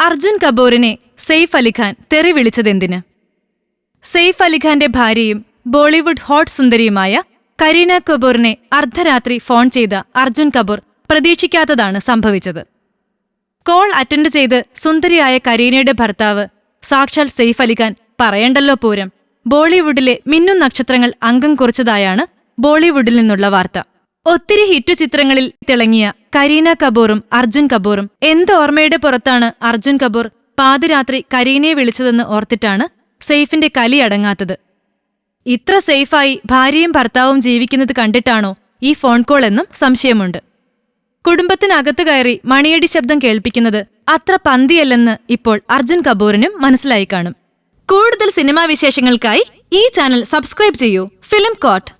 അർജുൻ കപൂറിനെ സെയ്ഫ് അലിഖാൻ തെറി വിളിച്ചതെന്തിന്? സെയ്ഫ് അലിഖാന്റെ ഭാര്യയും ബോളിവുഡ് ഹോട്ട് സുന്ദരിയുമായ കരീന കപൂറിനെ അർദ്ധരാത്രി ഫോൺ ചെയ്ത അർജുൻ കപൂർ പ്രതീക്ഷിക്കാത്തതാണ് സംഭവിച്ചത്. കോൾ അറ്റൻഡ് ചെയ്ത് സുന്ദരിയായ കരീനയുടെ ഭർത്താവ് സാക്ഷാൽ സെയ്ഫ് അലിഖാൻ പറയണ്ടല്ലോ പൂരം ബോളിവുഡിലെ മിന്നും നക്ഷത്രങ്ങൾ അംഗം കുറിച്ചതായാണ് ബോളിവുഡിൽ നിന്നുള്ള വാർത്ത. ഒത്തിരി ഹിറ്റ് ചിത്രങ്ങളിൽ തിളങ്ങിയ കരീന കപൂറും അർജുൻ കപൂറും. എന്ത് ഓർമ്മയുടെ പുറത്താണ് അർജുൻ കപൂർ പാതിരാത്രി കരീനയെ വിളിച്ചതെന്ന് ഓർത്തിട്ടാണ് സെയ്ഫിന്റെ കലി അടങ്ങാത്തത്. ഇത്ര സേഫായി ഭാര്യയും ഭർത്താവും ജീവിക്കുന്നത് കണ്ടിട്ടാണോ ഈ ഫോൺ കോൾ എന്നും സംശയമുണ്ട്. കുടുംബത്തിനകത്ത് കയറി മണിയടി ശബ്ദം കേൾപ്പിക്കുന്നത് അത്ര പന്തിയല്ലെന്ന് ഇപ്പോൾ അർജുൻ കപൂറിനും മനസ്സിലായി കാണും. കൂടുതൽ സിനിമാ വിശേഷങ്ങൾക്കായി ഈ ചാനൽ സബ്സ്ക്രൈബ് ചെയ്യൂ. Film coat.